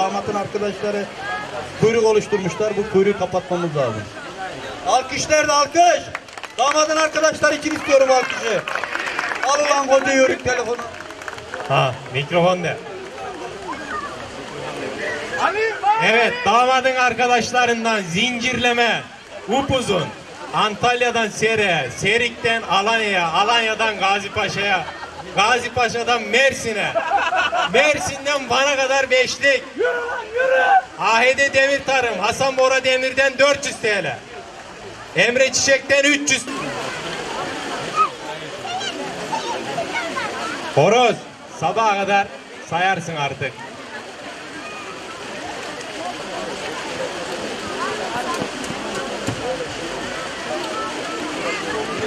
Damatın arkadaşları kuyruk oluşturmuşlar. Bu kuyruğu kapatmamız lazım. Alkış nerede alkış? Damadın arkadaşlar için istiyorum alkışı. Al ulan koca yörük telefonu. Ha mikrofon ne? Evet damadın arkadaşlarından zincirleme upuzun Antalya'dan Sere'ye, Serik'ten Alanya'ya, Alanya'dan Gazi Paşa'ya, Gazi Paşa'dan Mersin'e, Mersin'den Van'a kadar beşlik. Ahide Demir Tarım, Hasan Bora Demir'den 400 TL. Emre Çiçek'ten 300 Horoz sabaha kadar sayarsın artık.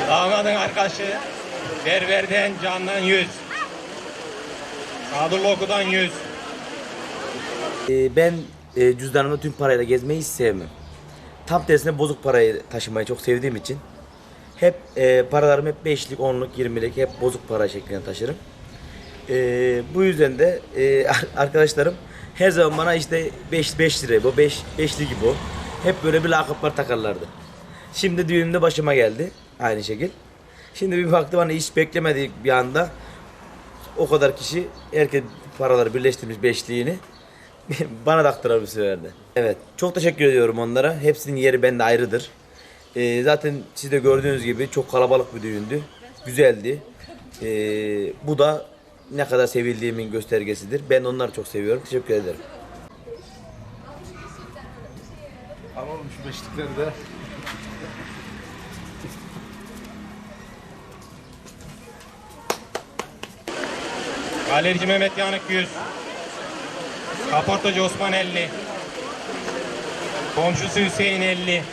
Damadın arkadaşı Berber'den Can'dan 100. Sadullah Oku'dan 100. Ee, ben e, cüzdanımda tüm parayla gezmeyi hiç sevmem. Tam tersine bozuk parayı taşımayı çok sevdiğim için hep e, paralarım hep 5'lik, 10'luk, 20'lik hep bozuk para şeklinde taşırım. E, bu yüzden de e, arkadaşlarım her zaman bana işte 5 5 lira bu, 5 5'lik bu. Hep böyle bir lakaplar takarlardı. Şimdi düğünümde başıma geldi aynı şekil. Şimdi bir baktım hani hiç beklemedik bir anda o kadar kişi herkes paraları birleştirmiş beşliğini bana taktılar bu sefer de. Evet çok teşekkür ediyorum onlara. Hepsinin yeri bende ayrıdır. Ee, zaten siz de gördüğünüz gibi çok kalabalık bir düğündü. Güzeldi. Ee, bu da ne kadar sevildiğimin göstergesidir. Ben onları çok seviyorum. Teşekkür ederim. Alalım şu beşlikleri de. Galerici Mehmet Yanık 100. Kaportacı Osman 50. Komşusu Hüseyin 50.